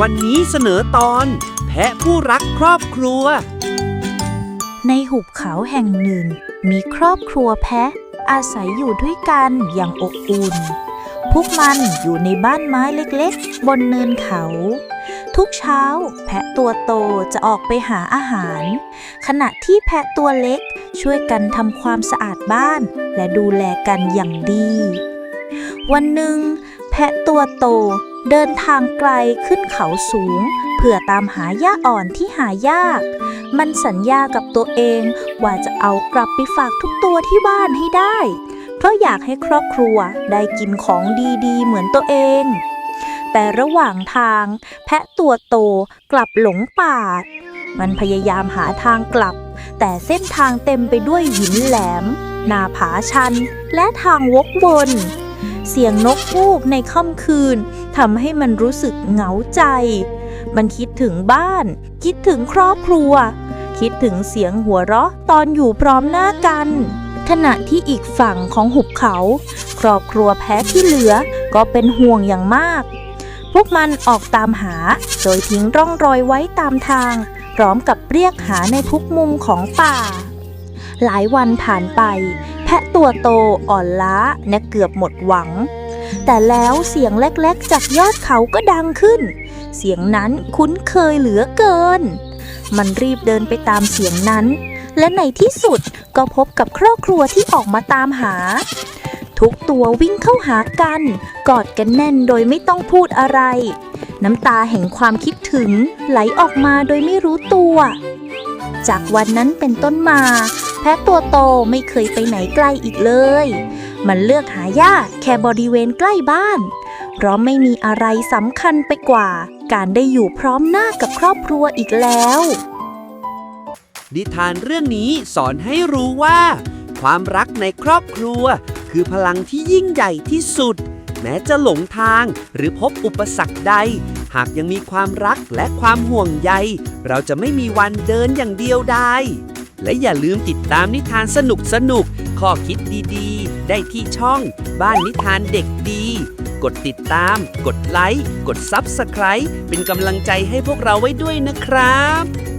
วันนี้เสนอตอน แพะผู้รักครอบครัว ในหุบเขาแห่งหนึ่ง มีครอบครัวแพะ อาศัยอยู่ด้วยกันอย่างอบอุ่น พวกมันอยู่ในบ้านไม้เล็กๆ บนเนินเขา ทุกเช้า แพะตัวโตจะออกไปหาอาหาร ขณะที่แพะตัวเล็กช่วยกันทำความสะอาดบ้าน และดูแลกันอย่างดี วันหนึ่ง แพะตัวโต เดินทางไกลขึ้นเขาสูง เพื่อตามหาหญ้าอ่อนที่หายาก มันสัญญากับตัวเองว่าจะเอากลับไปฝากทุกตัวที่บ้านให้ได้ เพราะอยากให้ครอบครัวได้กินของดีๆ เหมือนตัวเอง แต่ระหว่างทาง แพะตัวโตกลับหลงป่า มันพยายามหาทางกลับ แต่เส้นทางเต็มไปด้วยหินแหลม หนาผาชัน และทางวกวน เสียงนกฮูกในค่ำคืนทำให้มันรู้สึกเหงาใจ มันคิดถึงบ้าน คิดถึงครอบครัว คิดถึงเสียงหัวเราะตอนอยู่พร้อมหน้ากัน ขณะที่อีกฝั่งของหุบเขา ครอบครัวแพ้ที่เหลือก็เป็นห่วงอย่างมาก พวกมันออกตามหาโดยทิ้งร่องรอยไว้ตามทาง พร้อมกับเรียกหาในทุกมุมของป่า หลายวันผ่านไป พะตัวโตอ่อนล้าและเกือบหมดหวัง แต่แล้วเสียงเล็กๆ จากยอดเขาก็ดังขึ้น เสียงนั้นคุ้นเคยเหลือเกิน มันรีบเดินไปตามเสียงนั้น และในที่สุดก็พบกับครอบครัวที่ออกมาตามหา ทุกตัววิ่งเข้าหากัน กอดกันแน่นโดยไม่ต้องพูดอะไร น้ำตาแห่งความคิดถึงไหลออกมาโดยไม่รู้ตัว จากวันนั้นเป็นต้นมา แพะตัวโตไม่เคยไปไหนไกลอีกเลย มันเลือกหาหญ้าแค่บริเวณใกล้บ้าน เพราะไม่มีอะไรสำคัญไปกว่า การได้อยู่พร้อมหน้ากับครอบครัวอีกแล้ว นิทานเรื่องนี้สอนให้รู้ว่า ความรักในครอบครัว คือพลังที่ยิ่งใหญ่ที่สุด แม้จะหลงทางหรือพบอุปสรรคใด หากยังมีความรักและความห่วงใย เราจะไม่มีวันเดินอย่างเดียวดาย และอย่าลืมติดตามนิทานสนุกสนุกข้อคิดดีๆ ได้ที่ช่องบ้านนิทานเด็กดี กดติดตาม กดไลค์ กด Subscribe เป็นกำลังใจให้พวกเราไว้ด้วยนะครับ